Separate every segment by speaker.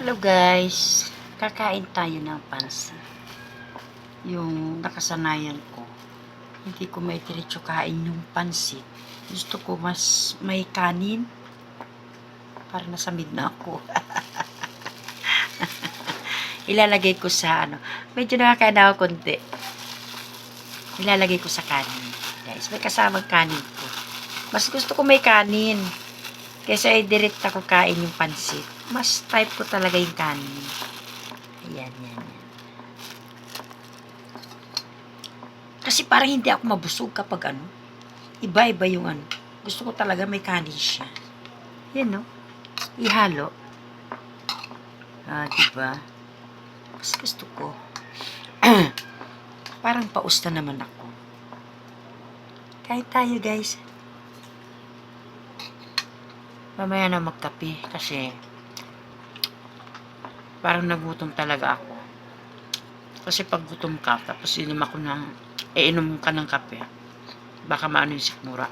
Speaker 1: Hello guys, kakain tayo ng pansa. Yung nakasanayan ko, hindi ko may diretso kain yung pansit. Gusto ko mas may kanin. Para nasamid na ako. Ilalagay ko sa ano, medyo nakakain ako konti. Ilalagay ko sa kanin. Guys, may kasamang kanin ko. Mas gusto ko may kanin. Kaysa ay direct ako kain yung pansit. Mas type ko talaga yung kanin. Ayan, yan, yan. Kasi parang hindi ako mabusog kapag ano. Iba-iba yung ano. Gusto ko talaga may kanin siya. Yan, no? Ihalo. Ah, diba? Mas gusto ko. parang paus na naman ako. Kain tayo, guys. Mamaya na magkape kasi parang nagutom talaga ako. Kasi pag gutom ka, tapos inom ako ng, eh, inom ka ng kape, baka maano yung sikmura.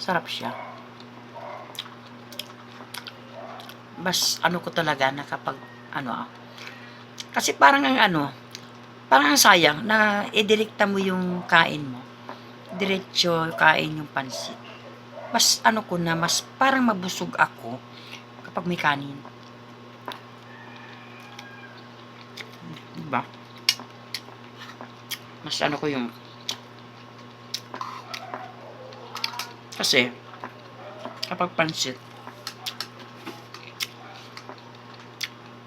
Speaker 1: Sarap siya. Bas, ano ko talaga na kapag, ano ah. Kasi parang ang ano, parang ang sayang na idirekta mo yung kain mo. Diretso kain yung pansit. Mas ano ko na, mas parang mabusog ako kapag may kanin. Diba? Mas ano ko yung kasi kapag pansit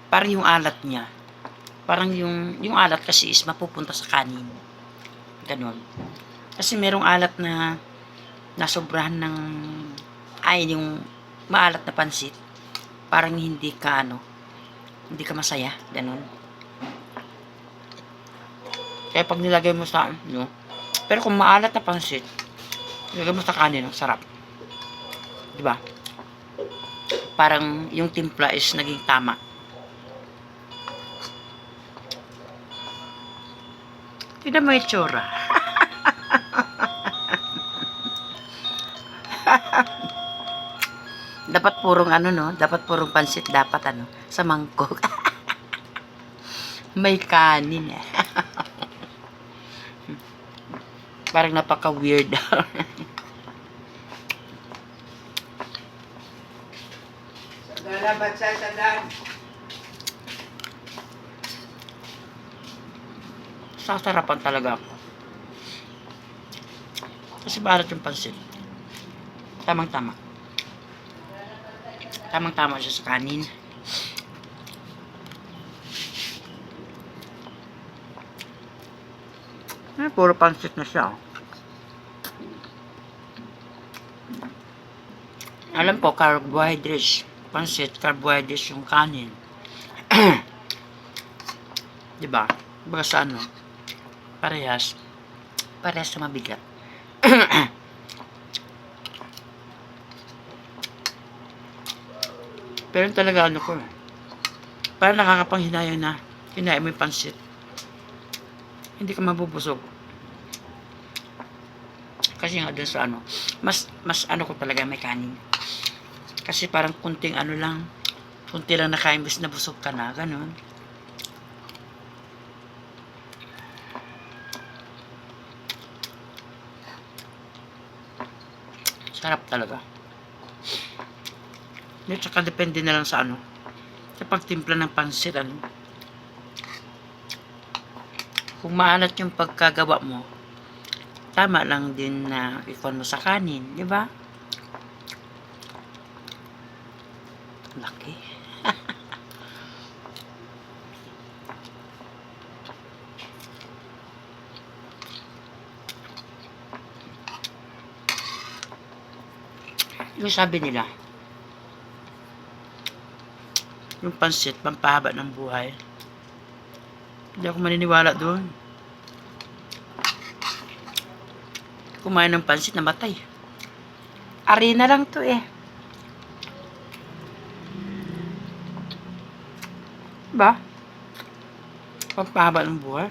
Speaker 1: parang yung alat niya parang yung yung alat kasi is mapupunta sa kanin ganun kasi merong alat na nasobrahan ng ay yung maalat na pansit parang hindi ka ano hindi ka masaya ganun. Kaya pag nilagay mo sa ano pero kung maalat na pansit nilagay mo sa kanin sarap. Di ba? Parang yung timpla is naging tama. Tignan mo yung tsura. Dapat purong ano no, dapat purong pansit dapat ano, sa mangkok. May kanin eh. Parang napaka-weird.
Speaker 2: Lalabat sa sandaan.
Speaker 1: Sasarapan talaga ako. Kasi barat yung pansit. Tamang-tama. Tamang-tama siya sa kanin. Eh, puro pansit na siya. oh. Alam po, carbohydrates. Pansit, carbohydrates yung kanin. diba? Baga sa ano? Parehas. Parehas na mabigat. Pero talaga ano ko. Parang nakakapanghinayang na kinain mo yung pansit. Hindi ka mabubusog. Kasi nga dun sa ano, mas, mas ano ko talaga may kanin. Kasi parang kunting ano lang, kunti lang nakain, bis nabusog ka na, ganun. Sarap talaga. At saka depende na lang sa ano. Sa pagtimpla ng pansit, ano. Kung maalat yung pagkagawa mo, tama lang din na ikon mo sa kanin, di ba? Laki. yung sabi nila, yung pansit, pampahaba ng buhay. Hindi ako maniniwala doon. Kumain ng pansit, namatay. Arena lang to eh. Ba? Pampahaba ng buhay.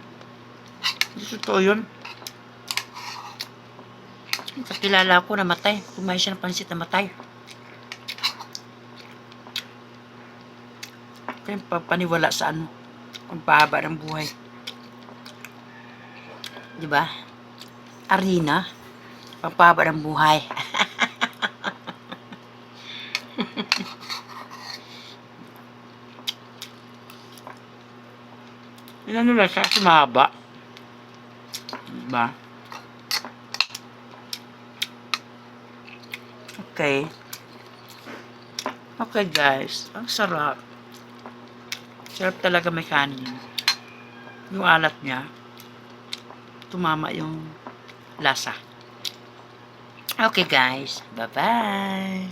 Speaker 1: Hindi totoo yun. Kakilala ko namatay. Kumain siya ng pansit namatay. Kaya paniwala sa ano, pagpahaba ng buhay. Di ba? Arena, pagpahaba ng buhay. Yun ano lang siya, sumahaba. Diba? Okay. Okay guys, ang sarap. Sarap talaga may kanin. Yung alat niya, tumama yung lasa. Okay guys, bye-bye.